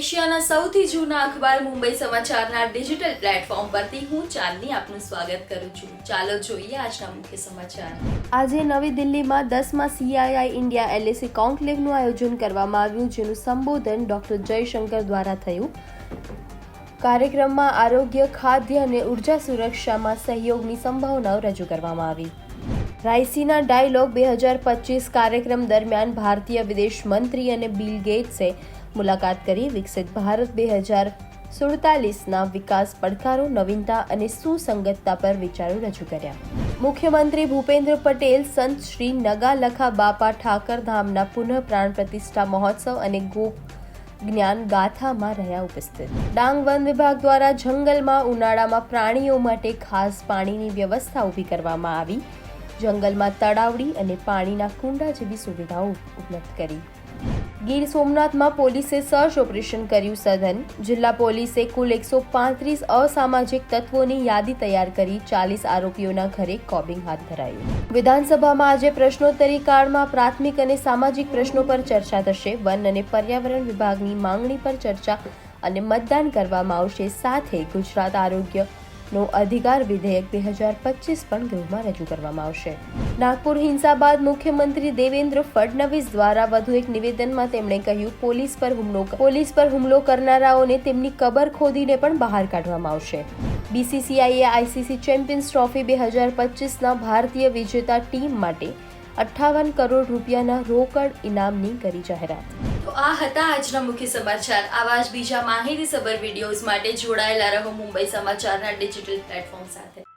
એશિયાના સૌથી જૂના અખબાર મુંબઈ સમાચારના ડિજિટલ પ્લેટફોર્મ પરથી હું ચાંદની આપનું સ્વાગત કરું છું. ચાલો જોઈએ આજના મુખ્ય સમાચાર. આજે નવી દિલ્હીમાં દસમા સીઆઈઆઈ ઇન્ડિયા એલએસી કોન્ક્લેવનું આયોજન કરવામાં આવ્યું, જેનું સંબોધન ડોક્ટર જયશંકર દ્વારા થયું. કાર્યક્રમમાં આરોગ્ય, ખાદ્ય અને ઊર્જા સુરક્ષામાં સહયોગની સંભાવનાઓ રજૂ કરવામાં આવી. રાયસીના ડાયલોગ બે હજાર પચીસ કાર્યક્રમ દરમિયાન ભારતીય વિદેશ મંત્રી અને બિલ ગેટ્સે મુલાકાત કરી વિકસિત ભારત બે હજાર સુડતાલીસના વિકાસ પડકારો, નવીનતા અને સુસંગતતા પર વિચારો રજૂ કર્યા. મુખ્યમંત્રી ભૂપેન્દ્ર પટેલ સંત શ્રી નગાલખા બાપા ઠાકર ધામના પુનઃ પ્રાણ પ્રતિષ્ઠા મહોત્સવ અને ગોપ જ્ઞાન ગાથામાં રહ્યા ઉપસ્થિત. ડાંગ વન વિભાગ દ્વારા જંગલમાં ઉનાળામાં પ્રાણીઓ માટે ખાસ પાણીની વ્યવસ્થા ઊભી કરવામાં આવી. જંગલમાં તળાવડી અને પાણીના કુંડા જેવી સુવિધાઓ ઉપલબ્ધ કરી. ગીર સોમનાથમાં પોલીસે સર્ચ ઓપરેશન કર્યું સઘન જિલ્લા પોલીસે કુલ એકસો પાંત્રીસ અસામાજિક તત્વોની યાદી તૈયાર કરી ચાલીસ આરોપીઓના ઘરે કોબિંગ હાથ ધરાયું. વિધાનસભામાં આજે પ્રશ્નોત્તરી કાળમાં પ્રાથમિક અને સામાજિક પ્રશ્નો પર ચર્ચા થશે. વન અને પર્યાવરણ વિભાગની માંગણી પર ચર્ચા અને મતદાન કરવામાં આવશે. સાથે ગુજરાત આરોગ્ય નો અધિકાર વિધેયક બે હજાર પચીસ પણ ગૃહમાં રજૂ કરવામાં આવશે. નાગપુર હિંસા બાદ મુખ્યમંત્રી દેવેન્દ્ર ફડણવીસ દ્વારા વધુ એક નિવેદનમાં તેમણે કહ્યું, પોલીસ પર હુમલો પોલીસ પર હુમલો કરનારાઓને તેમની કબર ખોદીને પણ બહાર કાઢવામાં આવશે. બીસીસીઆઈએ આઈસીસી ચેમ્પિયન્સ ટ્રોફી બે હજાર પચીસના ભારતીય વિજેતા ટીમ માટે અઠ્ઠાવન કરોડ રૂપિયાના રોકડ ઇનામની કરી જાહેરાત. તો આ હતા આજના મુખ્ય સમાચાર. આવા જ બીજા માહિતીસભર વિડીયોઝ માટે જોડાયેલા રહો મુંબઈ સમાચારના ડિજિટલ પ્લેટફોર્મ સાથે.